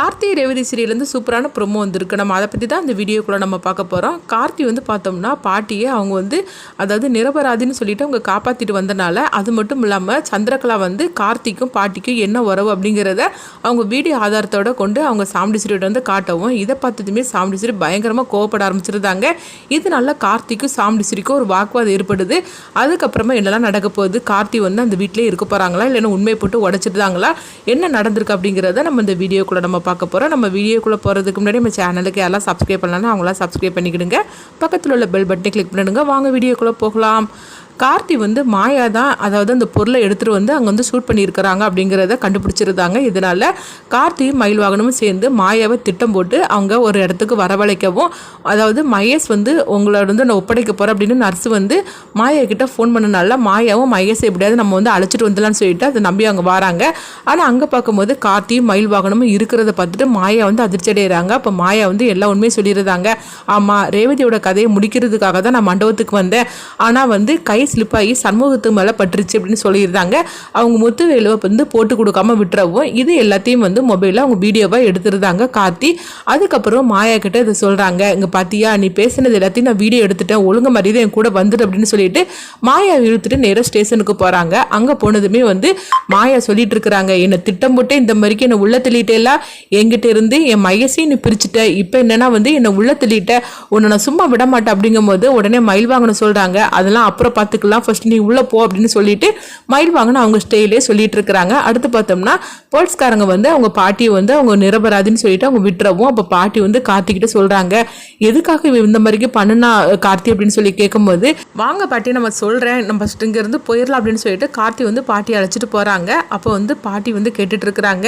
கார்த்தி ரேவதி சீரியல்லேருந்து சூப்பரான ப்ரொமோ வந்திருக்கு. நம்ம அதை பற்றி தான் அந்த வீடியோக்குள்ளே நம்ம பார்க்க போகிறோம் கார்த்தி வந்து பார்த்தோம்னா பாட்டியை அவங்க வந்து அதாவது நிரபராதின்னு சொல்லிட்டு அவங்க காப்பாற்றிட்டு வந்தனால அது மட்டும் இல்லாமல் சந்திரகலா வந்து கார்த்திக்கும் பாட்டிக்கும் என்ன உறவு அப்படிங்கிறத அவங்க வீடியோ ஆதாரத்தோட கொண்டு அவங்க சாமிடிசிரியோட வந்து காட்டவும் இதை பார்த்ததுமே சாமிடிசிரி பயங்கரமாக கோவப்பட ஆரம்பிச்சிருந்தாங்க. இதனால கார்த்திக்கும் சாமிடிசிரிக்கும் ஒரு வாக்குவாதம் ஏற்படுது. அதுக்கப்புறமா என்னெல்லாம் நடக்க போகுது? கார்த்தி வந்து அந்த வீட்டிலே இருக்க போகிறாங்களா இல்லைன்னா உண்மை போட்டு உடச்சிருந்தாங்களா? என்ன நடந்திருக்கு அப்படிங்கிறத நம்ம இந்த வீடியோக்குள்ளே நம்ம பார்க்க போகிறோம் நம்ம வீடியோக்குள்ளே போகிறதுக்கு முன்னாடி நம்ம சேனலுக்கு யாரெல்லாம் சப்ஸ்கிரைப் பண்ணலாம் அவங்களாம் சப்ஸ்கிரைப் பண்ணிக்கிடுங்க. பக்கத்தில் உள்ள பெல் பட்டனை கிளிக் பண்ணிடுங்க. வாங்க வீடியோக்குள்ளே போகலாம். கார்த்தி வந்து மாயா தான் அதாவது அந்த பொருளை எடுத்துகிட்டு வந்து அங்கே வந்து ஷூட் பண்ணியிருக்கிறாங்க அப்படிங்கிறத கண்டுபிடிச்சிருந்தாங்க. இதனால் கார்த்தியும் மயில் வாகனமும் சேர்ந்து மாயாவை திட்டம் போட்டு அவங்க ஒரு இடத்துக்கு வரவழைக்கவும் அதாவது மகேஷ் வந்து உங்களோட வந்து நான் ஒப்படைக்க போகிறேன் அப்படின்னு நர்ஸ் வந்து மாயா கிட்ட ஃபோன் பண்ணனால மாயாவும் மகேஷை எப்படியாவது நம்ம வந்து அழைச்சிட்டு வந்துடலாம்னு சொல்லிட்டு அதை நம்பி அவங்க வராங்க. ஆனால் அங்கே பார்க்கும்போது கார்த்தியும் மயில் வாகனமும் இருக்கிறத பார்த்துட்டு மாயா வந்து அதிர்ச்சி அடைகிறாங்க அப்போ மாயா வந்து எல்லா உண்மையும் சொல்லியிருந்தாங்க. ஆமாம் ரேவதியோட கதையை முடிக்கிறதுக்காக தான் நான் மண்டபத்துக்கு வந்தேன். ஆனால் வந்து கை ஸ்லிப் ஆகி சண்முகத்து மேலே பட்டுருச்சு அப்படின்னு சொல்லியிருந்தாங்க. அவங்க முத்துவேலுவை வந்து போட்டு கொடுக்காம விட்டுறவும் இது எல்லாத்தையும் வந்து மொபைலில் அவங்க வீடியோவாக எடுத்துருந்தாங்க கார்த்தி. அதுக்கப்புறம் மாயா கிட்ட இதை சொல்கிறாங்க இங்கே பார்த்தியா நீ பேசினது எல்லாத்தையும் நான் வீடியோ எடுத்துட்டேன். ஒழுங்கு மரியாதை என் கூட வந்துடு அப்படின்னு சொல்லிட்டு மாயா இழுத்துட்டு நேராக ஸ்டேஷனுக்கு போகிறாங்க அங்கே போனதுமே வந்து மாயா சொல்லிட்டு இருக்கிறாங்க என்னை திட்டம் போட்டு இந்த மாதிரிக்கு என்னை உள்ள தள்ளிட்டேலாம் என்கிட்ட இருந்து என் மயசையும் நீ பிரிச்சுட்ட. இப்போ என்னன்னா வந்து என்னை உள்ள தள்ளிட்ட. உன்னை நான் சும்மா விட மாட்டேன். அப்படிங்கும் போது உடனே மயில் வாங்கணும் சொல்கிறாங்க அதெல்லாம் அப்புறம் பார்த்து பார்த்துக்கலாம். ஃபர்ஸ்ட் நீ உள்ளே போ அப்படின்னு சொல்லிட்டு மயில் வாங்கணும் அவங்க ஸ்டேலே சொல்லிட்டு இருக்கிறாங்க. அடுத்து பார்த்தோம்னா போலீஸ்காரங்க வந்து அவங்க பாட்டியை வந்து அவங்க நிரபராதின்னு சொல்லிட்டு அவங்க விட்டுறவும் அப்போ பாட்டி வந்து கார்த்திகிட்ட சொல்கிறாங்க எதுக்காக இந்த மாதிரிக்கு பண்ணுனா கார்த்தி அப்படின்னு சொல்லி கேட்கும்போது வாங்க பாட்டி நம்ம சொல்கிறேன் நம்ம ஃபஸ்ட் இங்கேருந்து போயிடலாம் அப்படின்னு சொல்லிட்டு கார்த்தி வந்து பாட்டி அழைச்சிட்டு போகிறாங்க அப்போ வந்து பாட்டி வந்து கேட்டுட்டு இருக்கிறாங்க.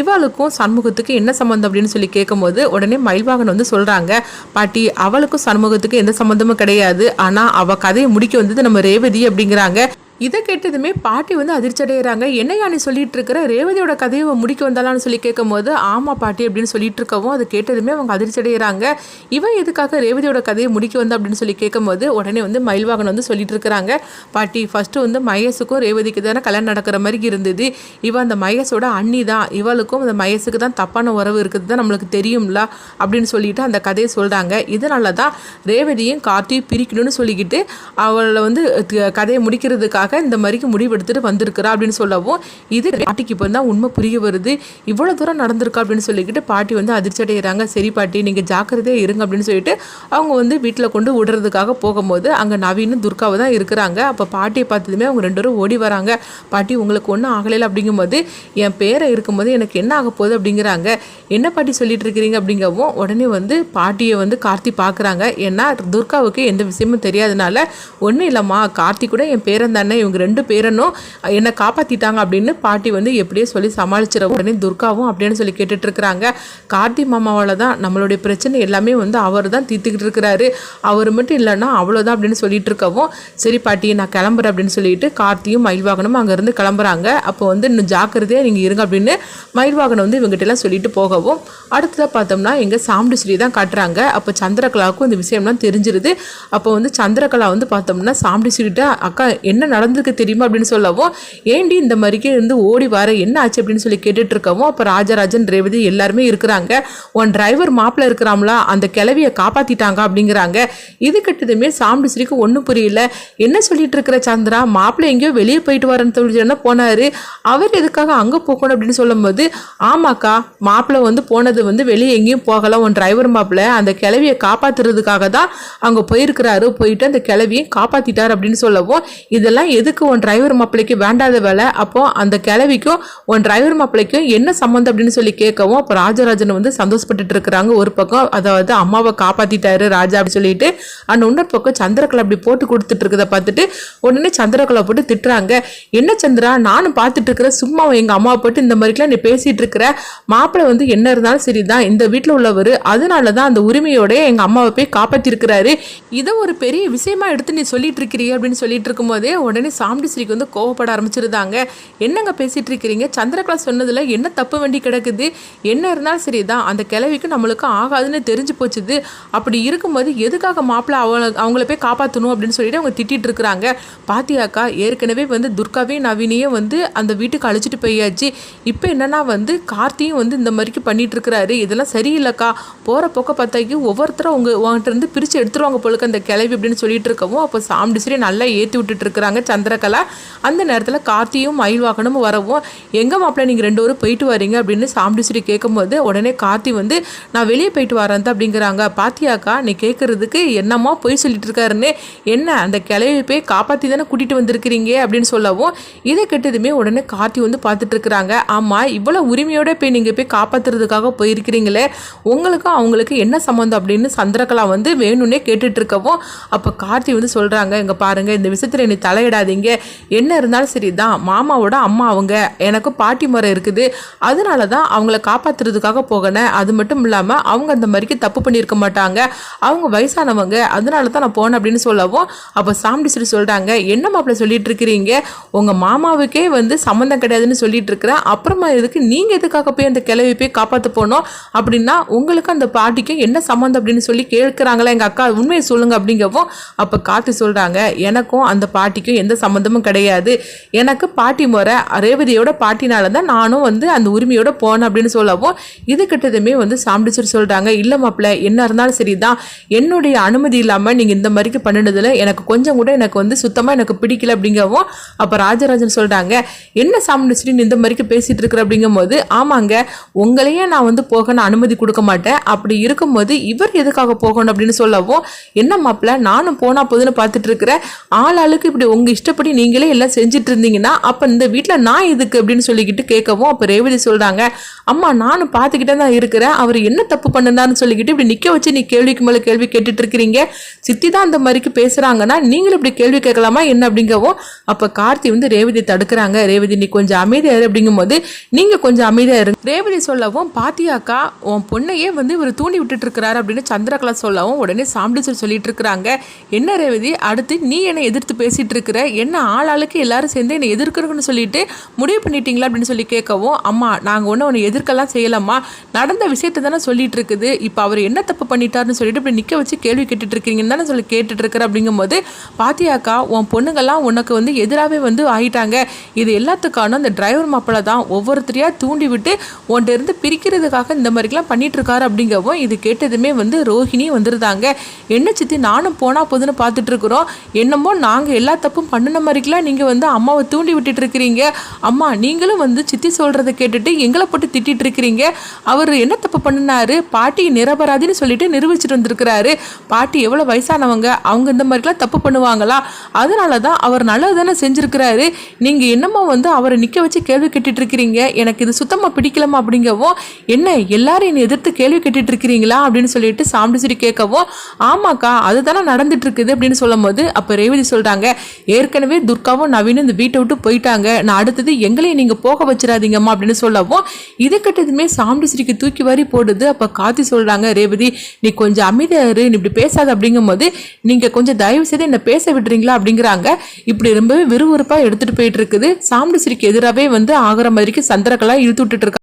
இவளுக்கும் சண்முகத்துக்கு என்ன சம்மந்தம் அப்படின்னு சொல்லி கேட்கும்போது உடனே மயில்வாகன் வந்து சொல்கிறாங்க பாட்டி அவளுக்கும் சண்முகத்துக்கு எந்த சம்மந்தமும் கிடையாது. ஆனால் அவள் கதையை முடிக்க வந்தது நம்ம ரேவதி அப்படிங்கிறாங்க. இதை கேட்டதுமே பாட்டி வந்து அதிர்ச்சி அடைகிறாங்க என்னையா நீ சொல்லிட்டு இருக்கிற ரேவதியோட கதையை முடிக்க வந்தாலான்னு சொல்லி கேட்கும்போது ஆமா பாட்டி அப்படின்னு சொல்லிட்டு இருக்கவும் அது கேட்டதுமே அவங்க அதிர்ச்சி அடைகிறாங்க இவன் எதுக்காக ரேவதியோட கதையை முடிக்க வந்தா அப்படின்னு சொல்லி கேட்கும்போது உடனே வந்து மயில்வாகன் வந்து சொல்லிட்டு இருக்கிறாங்க பாட்டி ஃபர்ஸ்ட் வந்து மயசுக்கும் ரேவதிக்கு தானே கல்யாணம் நடக்கிற மாதிரி இருந்தது. இவன் அந்த மயசோட அண்ணி தான். இவளுக்கும் அந்த மயசுக்கு தான் தப்பான உறவு இருக்குது தான் நம்மளுக்கு தெரியும்ல அப்படின்னு சொல்லிட்டு அந்த கதையை சொல்கிறாங்க இதனால தான் ரேவதியும் கார்த்தியும் பிரிக்கணும்னு சொல்லிக்கிட்டு அவளை வந்து கதையை முடிக்கிறதுக்காக இந்த மாதிரிக்கு முடிவெடுத்துட்டு வந்திருக்கிறா அப்படின்னு சொல்லவும் இது பாட்டிக்கு இப்போ தான் உண்மை புரிய வருது. இவ்வளோ தூரம் நடந்திருக்கா அப்படின்னு சொல்லிக்கிட்டு பாட்டி வந்து அதிர்ச்சி அடைகிறாங்க சரி பாட்டி நீங்கள் ஜாக்கிரதையாக இருங்க அப்படின்னு சொல்லிட்டு அவங்க வந்து வீட்டில் கொண்டு விடுறதுக்காக போகும்போது அங்கே நவீனும் துர்காவை தான் இருக்கிறாங்க. அப்போ பாட்டியை பார்த்ததுமே அவங்க ரெண்டு பேரும் ஓடி வராங்க. பாட்டி உங்களுக்கு ஒன்றும் ஆகலையில் அப்படிங்கும்போது என் பேரை இருக்கும்போது எனக்கு என்ன ஆக போகுது அப்படிங்கிறாங்க. என்ன பாட்டி சொல்லிட்டு இருக்கிறீங்க? அப்படிங்கவும் உடனே வந்து பாட்டியை வந்து கார்த்தி பார்க்குறாங்க ஏன்னா துர்காவுக்கு எந்த விஷயமும் தெரியாதனால ஒன்றும் இல்லைம்மா. கார்த்தி கூட என் பேரன் தானே. இவங்க ரெண்டு பேரனும் என்னை காப்பாற்றிட்டாங்க அப்படின்னு பாட்டி வந்து எப்படியோ சொல்லி சமாளிச்சிட உடனே துர்காவும் அப்படின்னு சொல்லி கேட்டுட்ருக்குறாங்க. கார்த்தி மாமாவால் தான் நம்மளுடைய பிரச்சனை எல்லாமே வந்து அவர் தான் தீர்த்துக்கிட்டு இருக்கிறாரு. அவர் மட்டும் இல்லைன்னா அவ்வளோதான் அப்படின்னு சொல்லிட்டு இருக்கவும் சரி பாட்டி நான் கிளம்புறேன் அப்படின்னு சொல்லிட்டு கார்த்தியும் மயில்வாகனும் அங்கேருந்து கிளம்புறாங்க. அப்போ வந்து இன்னும் ஜாக்கிரதையாக நீங்கள் இருங்க அப்படின்னு மயில்வாகனம் வந்து இவங்ககிட்ட எல்லாம் சொல்லிட்டு போகவும் அடுத்ததாக பார்த்தோம்னா எங்கள் சாமுண்டீஸ்வரி தான் காட்டுறாங்க. அப்போ சந்திரகலாவுக்கும் இந்த விஷயம்லாம் தெரிஞ்சிருது. அப்போ வந்து சந்திரகலா வந்து பார்த்தோம்னா சாமுண்டீஸ்வரிட்ட அக்கா என்ன நடந்திருக்கு தெரியுமா அப்படின்னு சொல்லவும் ஏண்டி இந்த மாதிரிக்கே இருந்து ஓடி வர என்ன ஆச்சு அப்படின்னு சொல்லி கேட்டுட்டு இருக்கவும் அப்போ ராஜராஜன் ரேவதி எல்லாருமே இருக்கிறாங்க. உன் டிரைவர் மாப்பிள்ள இருக்கிறாங்களா அந்த கிளவியை காப்பாத்திட்டாங்க அப்படிங்கிறாங்க. இது கிட்டதுமே சாமுண்டீஸ்வரிக்கு ஒன்றும் புரியல. என்ன சொல்லிட்டு இருக்கிற சந்திரா மாப்பிள்ளை எங்கேயோ வெளியே போயிட்டு வரேன்னு சொல்லி போனார். அவர் எதுக்காக அங்கே போகணும் அப்படின்னு சொல்லும்போது ஆமாக்கா மாப்பிள்ளை வந்து போனது வந்து வெளியே எங்கேயும் போகல உன் டிரைவர் மாப்பிள்ளை அந்த கிளவியை காப்பாத்துறதுக்காக தான் அங்கே போயிருக்கிறாரு. போயிட்டு அந்த கிளவியை காப்பாத்திட்டார் அப்படின்னு சொல்லவும் இதெல்லாம் எதுக்கு உன் டிரைவர் மாப்பிள்ளைக்கு வேண்டாத வேலை? அப்போ அந்த கிளவிக்கும் உன் டிரைவர் மாப்பிள்ளைக்கும் என்ன சம்மந்தம் அப்படின்னு சொல்லி கேட்கவும் அப்போ ராஜராஜன் வந்து சந்தோஷப்பட்டுட்டு இருக்கிறாங்க. ஒரு பக்கம் அதாவது அம்மாவை காப்பாத்திட்டாரு ராஜா அப்படி சொல்லிட்டு அந்த இன்னொரு பக்கம் சந்திரக்கலை அப்படி போட்டு கொடுத்துட்டு இருக்கதை பார்த்துட்டு உடனே சந்திரக்கலை போட்டு திட்டுறாங்க. என்ன சந்திரா நானும் பார்த்துட்டு இருக்கிறேன். சும்மா எங்கள் அம்மாவை போட்டு இந்த மாதிரிலாம் நீ பேசிட்டு இருக்கிற. மாப்பிள்ளை வந்து என்ன இருந்தாலும் சரிதான். இந்த வீட்டில் உள்ளவர் அதனால தான் அந்த உரிமையோட எங்கள் அம்மாவை போய் காப்பாற்றிருக்கிறாரு இதை ஒரு பெரிய விஷயமா எடுத்து நீ சொல்லிட்டு இருக்கிறீ அப்படின்னு சொல்லிட்டு இருக்கும்போதே உடனே உடனே சாமுண்டீஸ்வரிக்கு வந்து கோவப்பட ஆரம்பிச்சிருந்தாங்க. என்னங்க பேசிகிட்டு இருக்கிறீங்க? சந்திரகலா சொன்னதில் என்ன தப்பு வண்டி கிடக்குது? என்ன இருந்தாலும் சரிதான் அந்த கிளவிக்கு நம்மளுக்கு ஆகாதுன்னு தெரிஞ்சு போச்சுது. அப்படி இருக்கும்போது எதுக்காக மாப்பிள்ளை அவளை அவங்கள போய் காப்பாற்றணும் அப்படின்னு சொல்லிட்டு அவங்க திட்டிகிட்டு இருக்கிறாங்க. பாத்தியாக்கா ஏற்கனவே வந்து துர்காவையும் நவீனையும் வந்து அந்த வீட்டுக்கு அழைச்சிட்டு போயாச்சு. இப்போ என்னன்னா வந்து கார்த்தியும் வந்து இந்த மாதிரிக்கு பண்ணிட்டு இருக்கிறாரு. இதெல்லாம் சரியில்லைக்கா. போகிற போக்க பார்த்தாக்கி ஒவ்வொருத்தரும் உங்கள் உங்ககிட்ட இருந்து பிரித்து எடுத்துருவாங்க போலுக்கு அந்த கிளவி அப்படின்னு சொல்லிட்டு இருக்கவும் அப்போ சாம்பிடிசரி நல்லா ஏற்றி விட்டுட்டு இருக்கிறாங்க. சந்திரகலா. அந்த நேரத்தில் கார்த்தியும் மயில்வாகனமும் வரவும் எங்கே மாப்பிள்ள நீங்கள் ரெண்டு பேரும் போயிட்டு வரீங்க? அப்படின்னு சாம்பிடிச்சிட்டு கேட்கும்போது உடனே கார்த்தி வந்து நான் வெளியே போயிட்டு வரேன் அப்படிங்கிறாங்க. பாத்தியாக்கா நீ கேட்குறதுக்கு என்னம்மா போய் சொல்லிட்டு இருக்காருன்னு? என்ன அந்த கிளவி போய் காப்பாற்றி தானே கூட்டிகிட்டு வந்திருக்கிறீங்க? அப்படின்னு சொல்லவும் இதை கெட்டதுமே உடனே கார்த்தி வந்து பார்த்துட்டு இருக்கிறாங்க. ஆமாம் இவ்வளோ உரிமையோட போய் நீங்கள் போய் காப்பாற்றுறதுக்காக போயிருக்கிறீங்களே உங்களுக்கும் அவங்களுக்கு என்ன சம்மந்தம் அப்படின்னு சந்திரகலா வந்து வேணும்னே கேட்டுட்டு இருக்கவும் அப்போ கார்த்தி வந்து சொல்கிறாங்க இங்கே பாருங்கள் இந்த விஷயத்தில் என்னை தலையிடாது தலையிடாதீங்க என்ன இருந்தாலும் சரி தான் மாமாவோட அம்மா அவங்க எனக்கு பாட்டி முறை இருக்குது. அதனால தான் அவங்கள காப்பாற்றுறதுக்காக போகினேன். அது மட்டும் இல்லாமல் அவங்க அந்த மாதிரிக்கு தப்பு பண்ணியிருக்க மாட்டாங்க. அவங்க வயசானவங்க அதனால தான் நான் போனேன் அப்படின்னு சொல்லவும் அப்போ சாம்பிடிச்சிட்டு சொல்கிறாங்க என்ன மாப்பிள்ள சொல்லிட்டு இருக்கிறீங்க? உங்கள் மாமாவுக்கே வந்து சம்மந்தம் கிடையாதுன்னு சொல்லிட்டு இருக்கிறேன். அப்புறமா இதுக்கு நீங்கள் எதுக்காக போய் அந்த கிளவி போய் காப்பாற்ற போனோம்? அப்படின்னா உங்களுக்கு அந்த பாட்டிக்கும் என்ன சம்மந்தம் அப்படின்னு சொல்லி கேட்குறாங்களா எங்கள் அக்கா? உண்மையை சொல்லுங்கள் அப்படிங்கவும் அப்போ காத்து சொல்கிறாங்க எனக்கும் அந்த பாட்டிக்கும் எந்த சம்மந்தமும் கிடையாது. எனக்கு பாட்டி முறை ரேவதியோட பாட்டினால தான் நானும் வந்து அந்த உரிமையோட போனேன் அப்படின்னு சொல்லவும் இது கிட்டதுமே வந்து சாம்பிடிச்சிட்டு சொல்கிறாங்க இல்லை மாப்பிள்ள என்ன இருந்தாலும் சரி தான் என்னுடைய அனுமதி இல்லாமல் நீங்கள் இந்த மாதிரிக்கு பண்ணினதில் எனக்கு கொஞ்சம் கூட எனக்கு வந்து சுத்தமாக எனக்கு பிடிக்கல அப்படிங்கவும் அப்போ ராஜராஜன் சொல்கிறாங்க என்ன சாம்பிடிச்சிட்டு நீ இந்த மாதிரிக்கு பேசிகிட்டு இருக்கிற அப்படிங்கும்போது ஆமாங்க உங்களையே நான் வந்து போக நான் அனுமதி கொடுக்க மாட்டேன். அப்படி இருக்கும்போது இவர் எதுக்காக போகணும் அப்படின்னு சொல்லவும் என்ன மாப்பிள்ள நானும் போனால் போதுன்னு பார்த்துட்டு இருக்கிற ஆள் ஆளுக்கு இப்படி உங்க இஷ்டப்படி நீங்களே எல்லாம் செஞ்சுட்டு இருந்தீங்கன்னா அப்போ இந்த வீட்டில் நான் எதுக்கு அப்படின்னு சொல்லிக்கிட்டு கேட்கவும் அப்போ ரேவதி சொல்கிறாங்க அம்மா நானும் பார்த்துக்கிட்டே தான் இருக்கிறேன். அவர் என்ன தப்பு பண்ணுதான்னு சொல்லிக்கிட்டு இப்படி நிற்க வச்சு நீ கேள்விக்கு மேலே கேள்வி கேட்டுட்டு இருக்கிறீங்க சித்தி தான் அந்த மாதிரிக்கு பேசுகிறாங்கன்னா நீங்களும் இப்படி கேள்வி கேட்கலாமா என்ன அப்படிங்கவும் அப்போ கார்த்தி வந்து ரேவதி தடுக்கிறாங்க. ரேவதி நீ கொஞ்சம் அமைதியாக இரு அப்படிங்கும்போது நீங்கள் கொஞ்சம் அமைதியாக இருங்க ரேவதி சொல்லவும் பாத்தியாக்கா உன் பொண்ணையே வந்து இவர் தூண்டி விட்டுட்டு இருக்கிறாரு அப்படின்னு சந்திரகலா சொல்லவும் உடனே சாம்பிடிச்சர் சொல்லிட்டு இருக்கிறாங்க என்ன ரேவதி அடுத்து நீ என்னை எதிர்த்து பேசிட்டு இருக்கிற என்ன ஆளாளுக்கு எல்லாரும் சேர்ந்து என்னை எதிர்க்கிறதுன்னு சொல்லிட்டு முடிவு பண்ணிட்டீங்களா அப்படின்னு சொல்லி கேட்கவும் அம்மா நாங்கள் ஒன்றும் உன்னை எதிர்க்கலாம் செய்யலாமா நடந்த விஷயத்த தானே சொல்லிட்டு இருக்குது. இப்போ அவர் என்ன தப்பு பண்ணிட்டாருன்னு சொல்லிட்டு இப்படி நிற்க வச்சு கேள்வி கேட்டுட்டு இருக்கீங்கன்னு தானே சொல்லி கேட்டுட்டு இருக்கிற அப்படிங்கும்போது பாத்தியாக்கா உன் பொண்ணுங்கள்லாம் உனக்கு வந்து எதிராகவே வந்து ஆகிட்டாங்க இது எல்லாத்துக்கான அந்த டிரைவர் மாப்பிள்ள தான். ஒவ்வொருத்தரையாக தூண்டி விட்டு உன்கிட்ட இருந்து பிரிக்கிறதுக்காக இந்த மாதிரிலாம் பண்ணிட்டு இருக்காரு. அப்படிங்கவும் இது கேட்டதுமே வந்து ரோஹிணி வந்துருந்தாங்க. என்ன சித்தி நானும் போனால் போதுன்னு பார்த்துட்டு இருக்கிறோம். என்னமோ நாங்கள் எல்லா தப்பும் பண்ணின மாதிரிக்கெல்லாம் நீங்கள் வந்து அம்மாவை தூண்டி விட்டுட்டு இருக்கிறீங்க அம்மா நீங்களும் வந்து சித்தி சொல்கிறத கேட்டுட்டு எங்களை போட்டு திட்டிட்டு இருக்கிறீங்க அவர் என்ன தப்பு பண்ணினாரு? பாட்டி நிரபராதின்னு சொல்லிட்டு நிரூபிச்சிட்டு வந்திருக்கிறாரு. பாட்டி எவ்வளோ வயசானவங்க? அவங்க இந்த மாதிரிலாம் தப்பு பண்ணுவாங்களா? அதனால தான் அவர் நல்லது தானே செஞ்சுருக்கிறாரு. நீங்கள் என்னமோ வந்து அவரை நிற்க வச்சு கேள்வி கேட்டுட்டு இருக்கிறீங்க எனக்கு இது சுத்தமாக பிடிக்கலமா அப்படிங்கவும் என்ன எல்லாரும் என்னை எதிர்த்து கேள்வி கேட்டுட்டு இருக்கிறீங்களா அப்படின்னு சொல்லிட்டு சாம்பிடிச்சிட்டு கேட்கவும் ஆமாக்கா அதுதானே நடந்துட்டு இருக்குது அப்படின்னு சொல்லும்போது அப்போ ரேவதி சொல்கிறாங்க ஏ ஏற்கனவே துர்காவும் நவீனும் இந்த வீட்டை விட்டு போயிட்டாங்க. நான் அடுத்தது எங்களையும் நீங்கள் போக வச்சிடாதீங்கம்மா அப்படின்னு சொல்லவும் இது கட்டதுமே சாம்பிடிச்சிரிக்கு தூக்கி வாரி போடுது. அப்போ காத்தி சொல்கிறாங்க ரேவதி நீ கொஞ்சம் அமைதியாரு நீ இப்படி பேசாத அப்படிங்கும்போது நீங்கள் கொஞ்சம் தயவு செய்து என்னை பேச விடுறீங்களா அப்படிங்கிறாங்க. இப்படி ரொம்பவே விறுவிறுப்பாக எடுத்துகிட்டு போயிட்டு இருக்குது. சாம்பிடிச்சிரிக்கு எதிராகவே வந்து ஆகிற மாதிரிக்கு சந்திரகலா இழுத்து விட்டுட்டு இருக்காங்க.